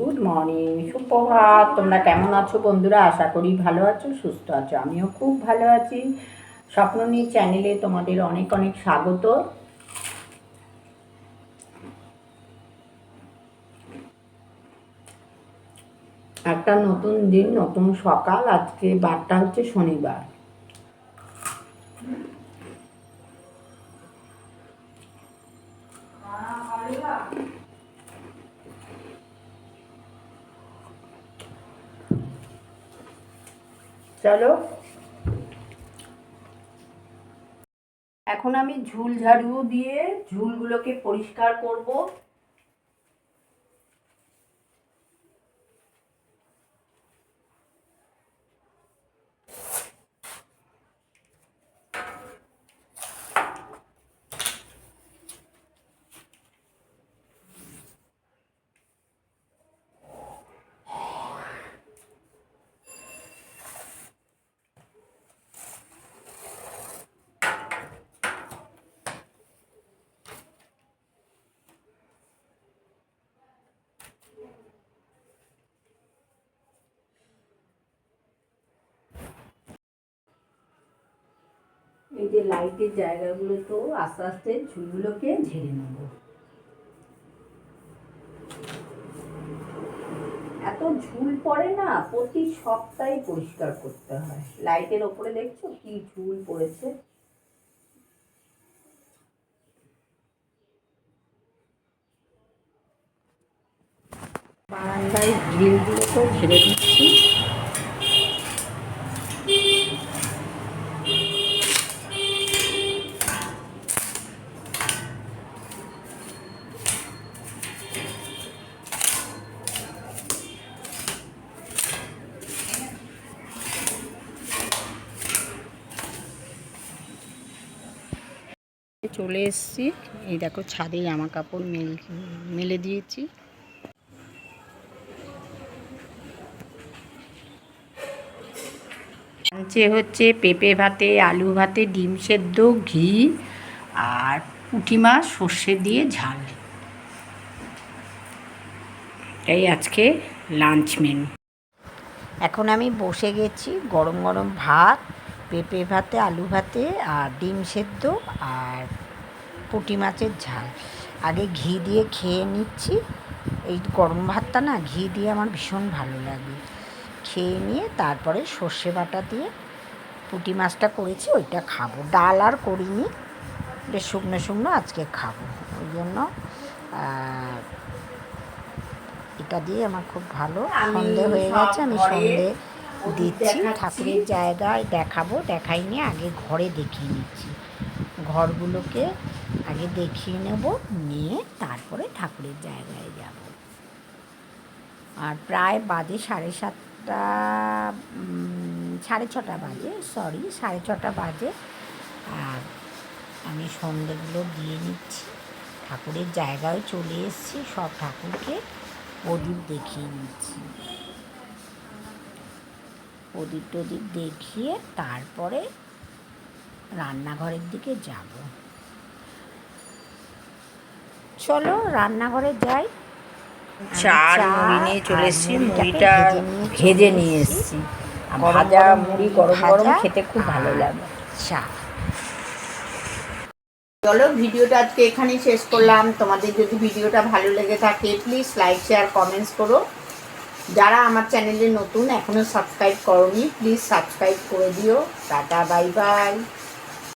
Good morning সুপ্রভাত। তোমরা কেমন আছো বন্ধুরা? আশা করি ভালো আছো, সুস্থ আছো। আমিও খুব ভালো আছি। স্বপ্ননী চ্যানেলে তোমাদের অনেক অনেক স্বাগত। একটা নতুন দিন, নতুন সকাল। আজকে বারটা হচ্ছে শনিবার। চলো। এখন আমি ঝুল ঝাড়ু দিয়ে ঝুলগুলোকে পরিষ্কার করব। যে লাইটের জায়গাগুলো, তো আস্তে আস্তে ঝুলগুলোকে ঝেড়ে নেব। এত ঝুল পড়ে না, প্রতি সপ্তাহে পরিষ্কার করতে হয়। লাইটের ওপরে দেখছ কি ঝুল পড়েছে? বারান্দায় গ্রিলগুলোকেও ঝেড়ে দিচ্ছি। চলে এসেছি। এই দেখো ছাদে জামা কাপড় মেল, মেলে দিয়েছি। লাঞ্চে হচ্ছে পেঁপে ভাতে, আলু ভাতে, ডিম সেদ্ধ, ঘি আর পুঁটি মাছ, সর্ষে দিয়ে ঝাল। এই আজকে লাঞ্চ মেনু এখন আমি বসে গেছি গরম গরম ভাত, পেঁপে ভাতে, আলু ভাতে আর ডিম সেদ্ধ আর পুঁটি মাছের ঝাল। আগে ঘি দিয়ে খেয়ে নিচ্ছি। এই গরম ভাতটা না ঘি দিয়ে আমার ভীষণ ভালো লাগে। খেয়ে নিয়ে তারপরে সর্ষে বাটা দিয়ে পুঁটি মাছটা করেছি ওইটা খাব। ডাল আর করিনি বেশ শুকনো শুকনো আজকে খাব। ওই জন্য এটা দিয়ে আমার খুব ভালো সন্ধে হয়ে গেছে আমি সন্ধে দিচ্ছি। ঠাকুরের জায়গায় দেখাবো দেখাইনি আগে ঘরে দেখিয়ে নিচ্ছি। ঘরগুলোকে আগে দেখিয়ে নেব, নিয়ে তারপরে ঠাকুরের জায়গায় যাব। আর প্রায় বাজে সাড়ে সাতটা সাড়ে ছটা বাজে সরি সাড়ে ছটা বাজে। আর আমি সন্ধেগুলো দিয়ে নিচ্ছি, ঠাকুরের জায়গায় চলে এসেছি, সব ঠাকুরকে প্রদীপ দেখিয়ে নিচ্ছি। প্রদীপ টদীপ দেখিয়ে তারপরে রান্নাঘরের দিকে যাব। চলো রান্নাঘরে যাই। চার মুড়ি নিয়ে চলে এসেছি মুড়িটা ভেজে নিয়ে এসেছি। ভাজা মুড়ি গরম গরম খেতে খুব ভালো লাগে। চা। চলো ভিডিওটা আজকে এখানেই শেষ করলাম। তোমাদের যদি ভিডিওটা ভালো লেগে থাকে প্লিজ লাইক শেয়ার কমেন্টস করো। যারা আমার চ্যানেলে নতুন এখনও সাবস্ক্রাইব করনি প্লিজ সাবস্ক্রাইব করে দিও। Tata bye bye